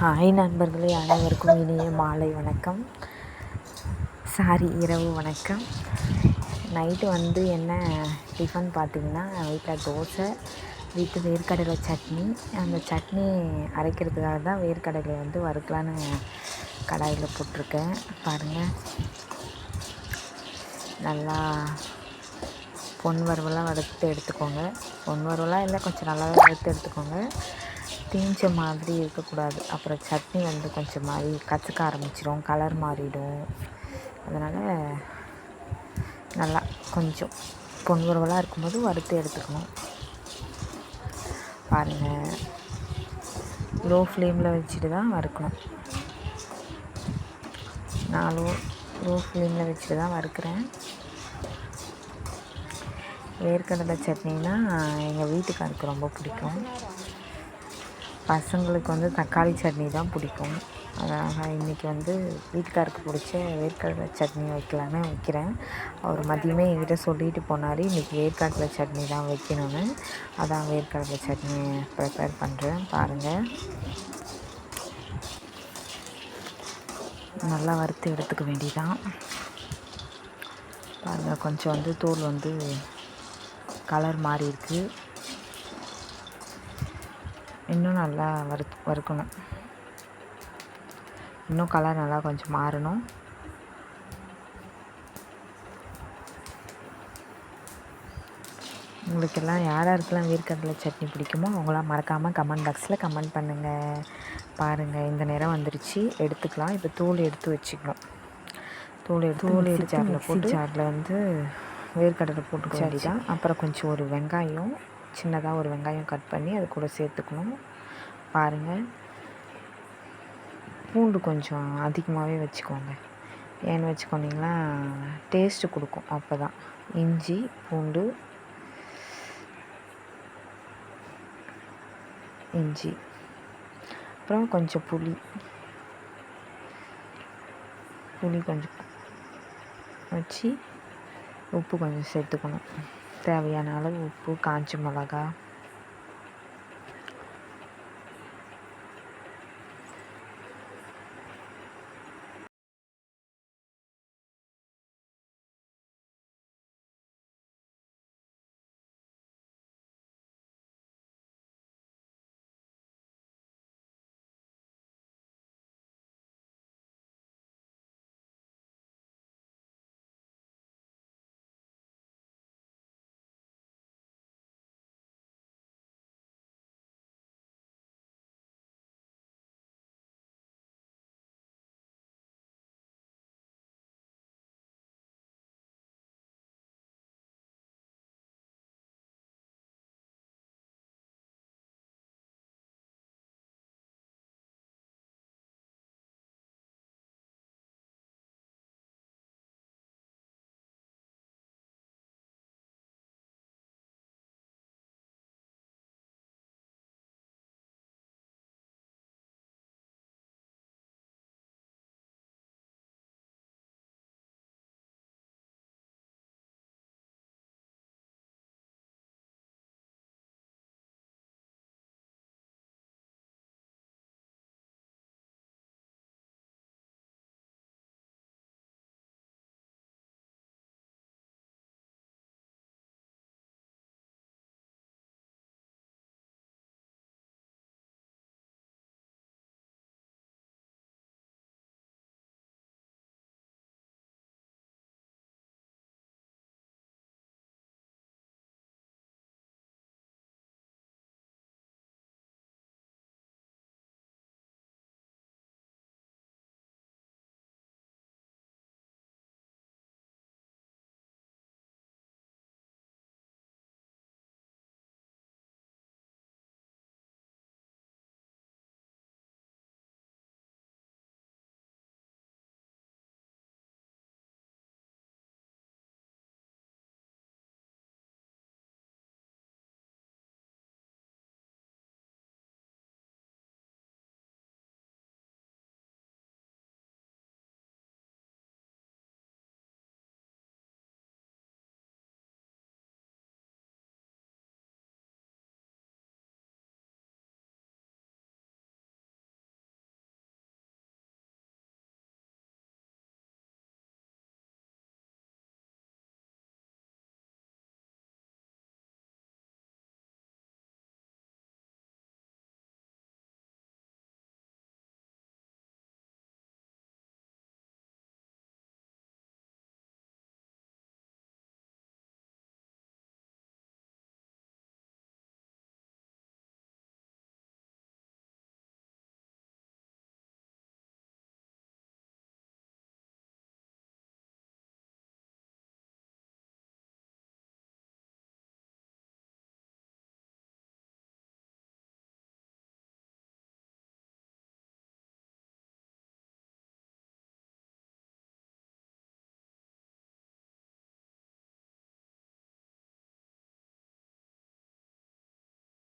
Hi நண்பர்களே அனைவருக்கும் இனிய மாலை வணக்கம். சாரி இரவு வணக்கம். நைட்டு வந்து என்ன டிஃபன் பார்த்திங்கன்னா வீட்டில் தோசை வீட்டு வேர்க்கடலை சட்னி. அந்த சட்னி அரைக்கிறதுக்காக தான் வேர்க்கடலை வந்து வறுக்கலான்னு கடாயில் போட்டிருக்கேன். பாருங்கள் நல்லா பொன் வறுவலாக வறுத்து எடுத்துக்கோங்க. பொன் வறுவலாக இல்லை கொஞ்சம் நல்லாவே வறுத்து எடுத்துக்கோங்க. தீஞ்ச மாதிரி இருக்கக்கூடாது. அப்புறம் சட்னி வந்து கொஞ்சம் மாதிரி கசக்க ஆரம்பிச்சிடும் கலர் மாறிடும். அதனால் நல்லா கொஞ்சம் பொன்வரவலாக இருக்கும்போது வறுத்து எடுத்துக்கணும். பாருங்கள் லோ ஃப்ளேமில் வச்சுட்டு தான் வறுக்கணும். நான் லோ லோ ஃப்ளேமில் வச்சுட்டு தான் வறுக்கிறேன். வேர்க்கடலை சட்னினா எங்கள் வீட்டுக்காருக்கு ரொம்ப பிடிக்கும். பசங்களுக்கு வந்து தக்காளி சட்னி தான் பிடிக்கும். அதனால் இன்றைக்கி வந்து வீட்டுக்காருக்கு பிடிச்ச வேர்க்கடலை சட்னி வைக்கலான்னு வைக்கிறேன். அவர் மதியமே என்கிட்ட சொல்லிட்டு போனார் இன்றைக்கி வேர்க்கடலை சட்னி தான் வைக்கணும்னு. அதான் வேர்க்கடலை சட்னி ப்ரிப்பேர் பண்ணுறேன் பாருங்கள் நல்லா வறுத்து எடுத்துக்க வேண்டியதான் பாருங்கள் கொஞ்சம் வந்து தோல் வந்து கலர் மாறி இருக்குது இன்னும் நல்லா வறு வறுக்கணும். இன்னும் கலர் நல்லா கொஞ்சம் மாறணும். உங்களுக்கெல்லாம் யார் யாருக்கெல்லாம் வேர்க்கடலை சட்னி பிடிக்குமோ அவங்களாம் மறக்காமல் கமெண்ட் பாக்ஸில் கமெண்ட் பண்ணுங்கள் பாருங்கள் இந்த நேரம் வந்துருச்சு. எடுத்துக்கலாம். இப்போ தூள் எடுத்து வச்சுக்கணும். தூள் எடுத்து தூள் எடுத்து ஜாரில் போட்டு ஜாரில் வந்து வேர்க்கடலை போட்டு வேண்டியதான் அப்புறம் கொஞ்சம் ஒரு வெங்காயம் சின்னதாக ஒரு வெங்காயம் கட் பண்ணி அது கூட சேர்த்துக்கணும். பாருங்கள் பூண்டு கொஞ்சம் அதிகமாகவே வச்சுக்கோங்க. ஏன்னு வச்சுக்கோனிங்கன்னா டேஸ்ட்டு கொடுக்கும் அப்போ தான் இஞ்சி பூண்டு இஞ்சி. அப்புறம் கொஞ்சம் புளி. புளி கொஞ்சம் வச்சு உப்பு கொஞ்சம் சேர்த்துக்கணும். தேவையான அளவு உப்பு காஞ்ச மிளகா